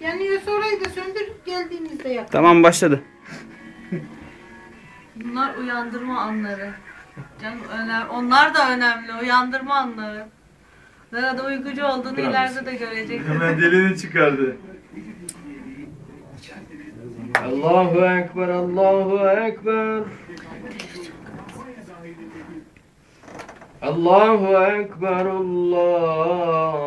Yanıyorsa orayı da söndür geldiğimizde yak. Tamam başladı. Bunlar uyandırma anları. Canım önemli. Onlar da önemli. Uyandırma anları. Ne kadar uykucu olduğunu Biraz. ileride de görecek. Hemen dilini çıkardı. Allahu Ekber, Allahu Ekber. Allahu Ekber, Allahu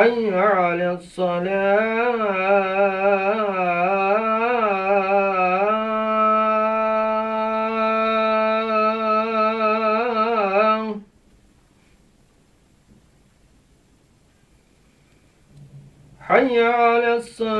حي على الصلاة حي على الصلاة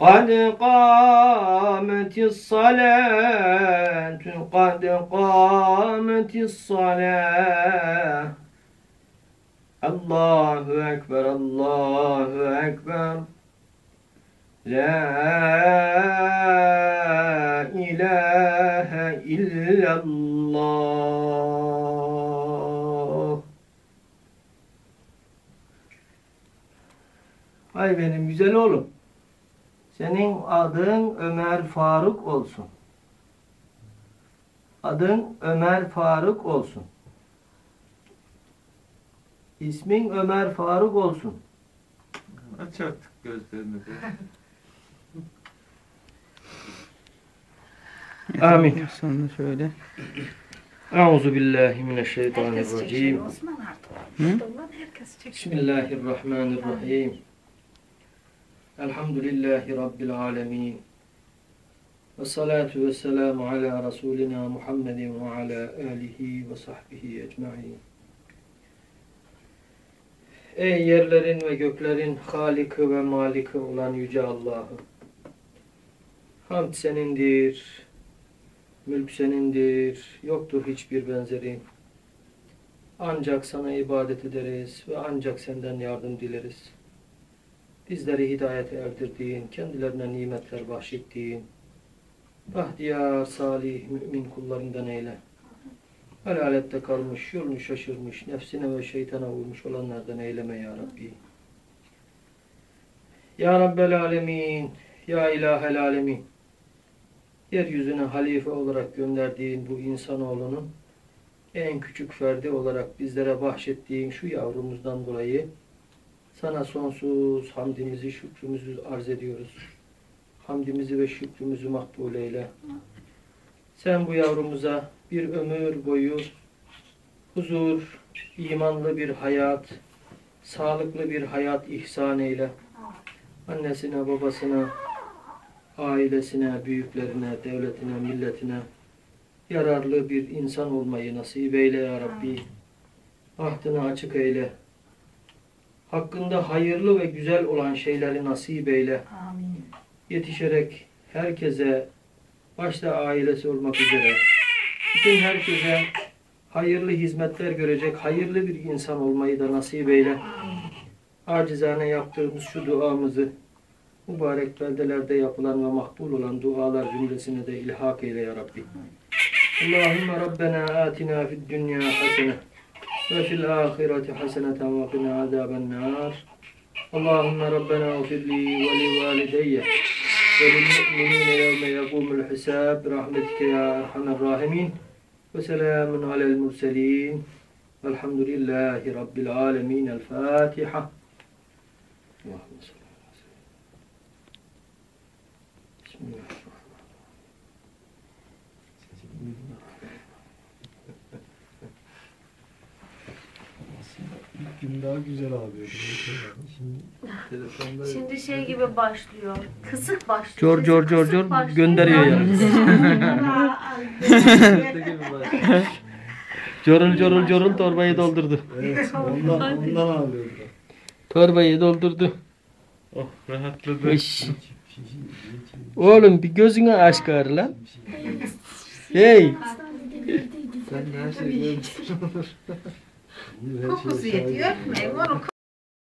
قد قامت الصلاة قد قامت الصلاة الله أكبر الله أكبر La ilahe illallah. Ay benim güzel oğlum. Senin adın Ömer Faruk olsun. Adın Ömer Faruk olsun. İsmin Ömer Faruk olsun. Aç artık gözlerini. Amin. Sonra şöyle. Euzu billahi mineşşeytanirracim. Bismillahirrahmanirrahim. Elhamdülillahi Rabbil alemin. Ve salatu ve selamu ala Resulina Muhammedin ve ala alihi ve sahbihi ecma'in. Ey yerlerin ve göklerin Halikı ve Malikı olan Yüce Allah'ım. Hamd senindir, mülk senindir, yoktur hiçbir benzeri. Ancak sana ibadet ederiz ve ancak senden yardım dileriz. Bizleri hidayete erdirdiğin, kendilerine nimetler bahşettiğin, bahtiyar, salih, mümin kullarından eyle. Helalette kalmış, yolunu şaşırmış, nefsine ve şeytana uymuş olanlardan eyleme ya Rabbi. Ya Rabbel Alemin, Ya İlahel Alemin. Yeryüzüne halife olarak gönderdiğin bu insanoğlunun en küçük ferdi olarak bizlere bahşettiğin şu yavrumuzdan dolayı sana sonsuz hamdimizi, şükrümüzü arz ediyoruz. Hamdimizi ve şükrümüzü makbul eyle. Sen bu yavrumuza bir ömür boyu huzur, imanlı bir hayat, sağlıklı bir hayat ihsan eyle. Annesine, babasına, ailesine, büyüklerine, devletine, milletine, yararlı bir insan olmayı nasip eyle ya Rabbi. Ahdını açık eyle hakkında hayırlı ve güzel olan şeyleri nasip eyle. Amin. Yetişerek herkese, başta ailesi olmak üzere, bütün herkese hayırlı hizmetler görecek, hayırlı bir insan olmayı da nasip eyle. Amin. Acizane yaptığımız şu duamızı, mübarek beldelerde yapılan ve makbul olan dualar cümlesine de ilhak eyle ya Rabbi. Allahümme Rabbena atina fid dünya hasene. وفي الآخرة حسنة وقنا عذاب النار. اللهم ربنا اغفر لي ولوالدي. وللمؤمنين يوم يقوم الحساب برحمتك يا أرحم الراحمين. وسلام على المرسلين. والحمد لله رب العالمين. الفاتحة. اللهم صل على سيدنا بسم الله. İlk gün daha güzel abi. Şimdi. Şimdi şey gibi başlıyor. Kısık başlıyor. Cor cor cor cor gönderiyor yani. corul corul corul torbayı doldurdu. Evet ondan, ondan alıyordu. Torbayı doldurdu. Oh rahatladı. Oğlum bir gözünü aç gari lan. hey. Sen her şeyi görmüşsün. Kokusu yetiyor. Memur